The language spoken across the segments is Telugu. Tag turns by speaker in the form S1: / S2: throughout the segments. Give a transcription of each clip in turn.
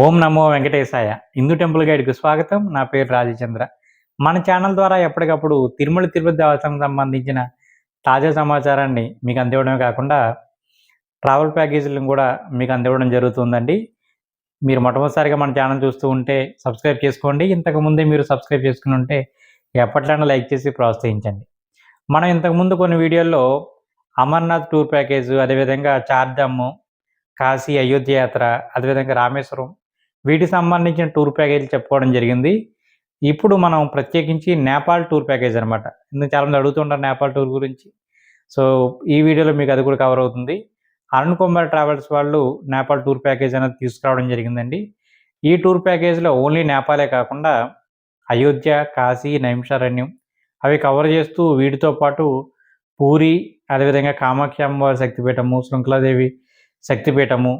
S1: ఓం నమో వెంకటేశాయ. హిందూ టెంపుల్ గైడ్కు స్వాగతం. నా పేరు రాజచంద్ర. మన ఛానల్ ద్వారా ఎప్పటికప్పుడు తిరుమల తిరుపతి దేవస్థానం సంబంధించిన తాజా సమాచారాన్ని మీకు అందివ్వడమే కాకుండా ట్రావెల్ ప్యాకేజీలను కూడా మీకు అందివ్వడం జరుగుతుందండి. మీరు మొట్టమొదటిసారిగా మన ఛానల్ చూస్తూ ఉంటే సబ్స్క్రైబ్ చేసుకోండి. ఇంతకు ముందే మీరు సబ్స్క్రైబ్ చేసుకుని ఉంటే ఎప్పట్లైనా లైక్ చేసి ప్రోత్సహించండి. మనం ఇంతకుముందు కొన్ని వీడియోల్లో అమర్నాథ్ టూర్ ప్యాకేజ్ అదేవిధంగా చార్ధమ్ కాశీ అయోధ్య యాత్ర అదేవిధంగా రామేశ్వరం వీటికి సంబంధించిన టూర్ ప్యాకేజీలు చెప్పుకోవడం జరిగింది. ఇప్పుడు మనం ప్రత్యేకించి నేపాల్ టూర్ ప్యాకేజ్ అనమాట ఇందుకు చాలామంది అడుగుతుంటారు నేపాల్ టూర్ గురించి. సో ఈ వీడియోలో మీకు అది కూడా కవర్ అవుతుంది. అరుణ్ కుమార్ ట్రావెల్స్ వాళ్ళు నేపాల్ టూర్ ప్యాకేజ్ అనేది తీసుకురావడం జరిగిందండి. ఈ టూర్ ప్యాకేజ్లో ఓన్లీ నేపాలే కాకుండా అయోధ్య కాశీ నైంశారణ్యం అవి కవర్ చేస్తూ వీటితో పాటు పూరి అదేవిధంగా కామాఖ్య అమ్మవారి శక్తిపీఠము శృంఖలాదేవి శక్తిపీఠము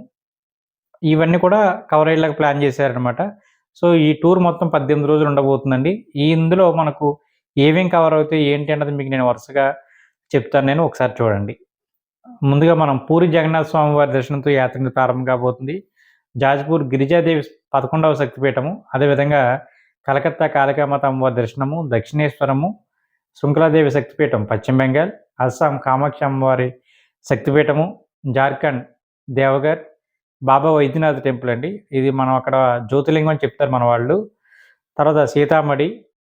S1: ఇవన్నీ కూడా కవర్ అయ్యేలాగా ప్లాన్ చేశారనమాట సో ఈ టూర్ మొత్తం పద్దెనిమిది రోజులు ఉండబోతుందండి. ఈ ఇందులో మనకు ఏమేం కవర్ అవుతాయి ఏంటి అన్నది మీకు నేను వరుసగా చెప్తాను. నేను ఒకసారి చూడండి. ముందుగా మనం పూరి జగన్నాథ స్వామి వారి దర్శనంతో యాత్ర ప్రారంభం కాబోతుంది. జాజ్పూర్ గిరిజాదేవి పదకొండవ శక్తిపీఠము అదేవిధంగా కలకత్తా కాళికామాత అమ్మవారి దర్శనము దక్షిణేశ్వరము శృంఖలాదేవి శక్తిపీఠం పశ్చిమ బెంగాల్ అస్సాం కామాక్షి అమ్మవారి శక్తిపీఠము జార్ఖండ్ దేవగర్ బాబా వైద్యనాథ్ టెంపుల్ అండి. ఇది మనం అక్కడ జ్యోతిలింగం అని చెప్తారు మన వాళ్ళు. తర్వాత సీతామడి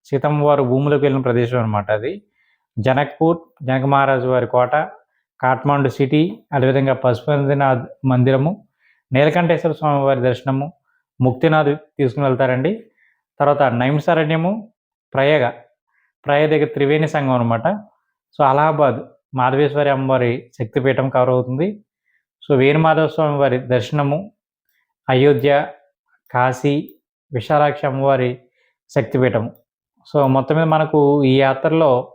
S1: సీతమ్మ వారు భూములకు వెళ్ళిన ప్రదేశం అనమాట అది. జనక్పూర్ జనక మహారాజు వారి కోట కాట్మాండు సిటీ అదేవిధంగా పశుపతినాథ్ మందిరము నీలకంఠేశ్వర స్వామి వారి దర్శనము ముక్తినాథ్ తీసుకుని వెళ్తారండి. తర్వాత నైంసారణ్యము ప్రయాగ ప్రయాగ దగ్గర త్రివేణి సంఘం అనమాట సో అలహాబాద్ మాధవేశ్వరి అమ్మవారి శక్తిపీఠం కవర్ అవుతుంది. సో వీరమాధవ స్వామి వారి దర్శనము అయోధ్య కాశీ విశాలాక్షి అమ్మవారి శక్తిపీఠము. సో మొత్తం మీద మనకు ఈ యాత్రలో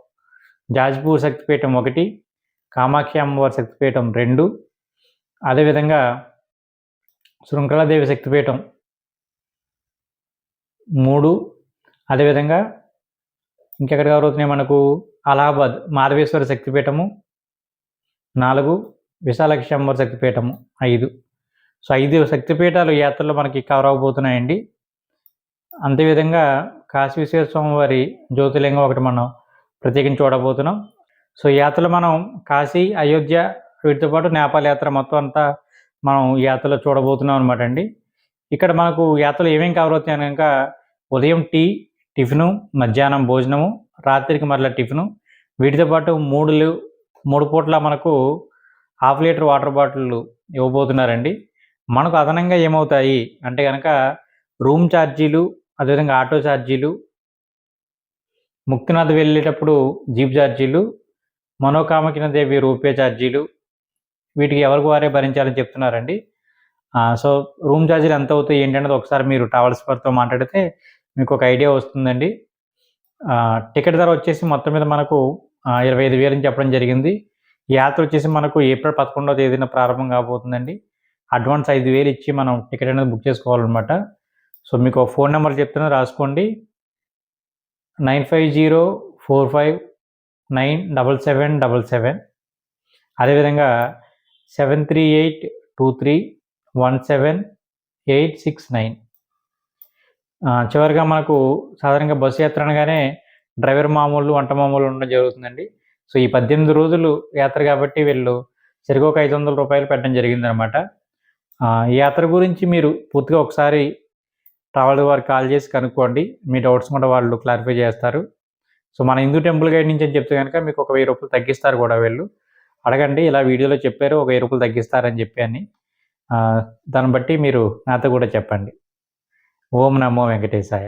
S1: జాజ్పూర్ శక్తిపీఠం ఒకటి కామాఖ్య అమ్మవారి శక్తిపీఠం రెండు అదేవిధంగా శృంఖలాదేవి శక్తిపీఠం మూడు అదేవిధంగా ఇంకెక్కడ కవర్ మనకు? అలహాబాద్ మాధవేశ్వర శక్తిపీఠము నాలుగు విశాలక్షంబర శక్తిపీఠము ఐదు. సో ఐదు శక్తిపీఠాలు యాత్రలో మనకి కవర్ అవబోతున్నాయండి అంతేవిధంగా కాశీ విశ్వేశ్వర వారి జ్యోతిలింగం ఒకటి మనం ప్రత్యేకించి చూడబోతున్నాం. సో యాత్రలో మనం కాశీ అయోధ్య వీటితో పాటు నేపాల్ యాత్ర మొత్తం అంతా మనం యాత్రలో చూడబోతున్నాం అనమాట అండి. ఇక్కడ మనకు యాత్రలో ఏమేమి కవర్ అవుతాయి కనుక ఉదయం టీ టిఫిను మధ్యాహ్నం భోజనము రాత్రికి మరలా టిఫిను. వీటితో పాటు మూడులు మూడు పూట్ల మనకు హాఫ్ లీటర్ వాటర్ బాటిళ్ళు ఇవ్వబోతున్నారండి. మనకు అదనంగా ఏమవుతాయి అంటే కనుక రూమ్ ఛార్జీలు అదేవిధంగా ఆటో ఛార్జీలు ముక్తినాథ్ వెళ్ళేటప్పుడు జీప్ ఛార్జీలు మనోకామకిన దేవి రూపే ఛార్జీలు వీటికి ఎవరికి వారే భరించాలని చెప్తున్నారండి. సో రూమ్ ఛార్జీలు ఎంత అవుతాయి ఏంటనేది ఒకసారి మీరు ట్రావెల్స్ వారితో మాట్లాడితే మీకు ఒక ఐడియా వస్తుందండి. టికెట్ ధర వచ్చేసి మొత్తం మీద మనకు ఇరవై ఐదు వేలు చెప్పడం జరిగింది. యాత్ర వచ్చేసి మనకు ఏప్రిల్ పదకొండవ తేదీన ప్రారంభం కాబోతుందండి. అడ్వాన్స్ ఐదు వేలు ఇచ్చి మనం టికెట్ అనేది బుక్ చేసుకోవాలన్నమాట. సో మీకు ఫోన్ నెంబర్ చెప్తున్నా రాసుకోండి. Nine five zero four five nine double seven double seven. అదేవిధంగా seven three eight two three one seven eight six nine. చివరిగా మనకు సాధారణంగా బస్సు యాత్ర అనగానే డ్రైవర్ మామూలు వంట మామూలు ఉండడం జరుగుతుందండి. సో ఈ పద్దెనిమిది రోజులు యాత్ర కాబట్టి వీళ్ళు సరిగా ఒక ఐదు వందల రూపాయలు పెట్టడం జరిగిందనమాట. ఈ యాత్ర గురించి మీరు పూర్తిగా ఒకసారి ట్రావెల్ వారికి కాల్ చేసి కనుక్కోండి. మీ డౌట్స్ కూడా వాళ్ళు క్లారిఫై చేస్తారు. సో మన హిందూ టెంపుల్ గైడ్ నుంచి అని చెప్తే కనుక మీకు ఒక వెయ్యి రూపాయలు తగ్గిస్తారు కూడా వీళ్ళు. అడగండి ఇలా వీడియోలో చెప్పారు ఒక వెయ్యి రూపాయలు తగ్గిస్తారని చెప్పి అని. దాన్ని బట్టి మీరు నాతో కూడా చెప్పండి. ఓం నమో వెంకటేశాయ.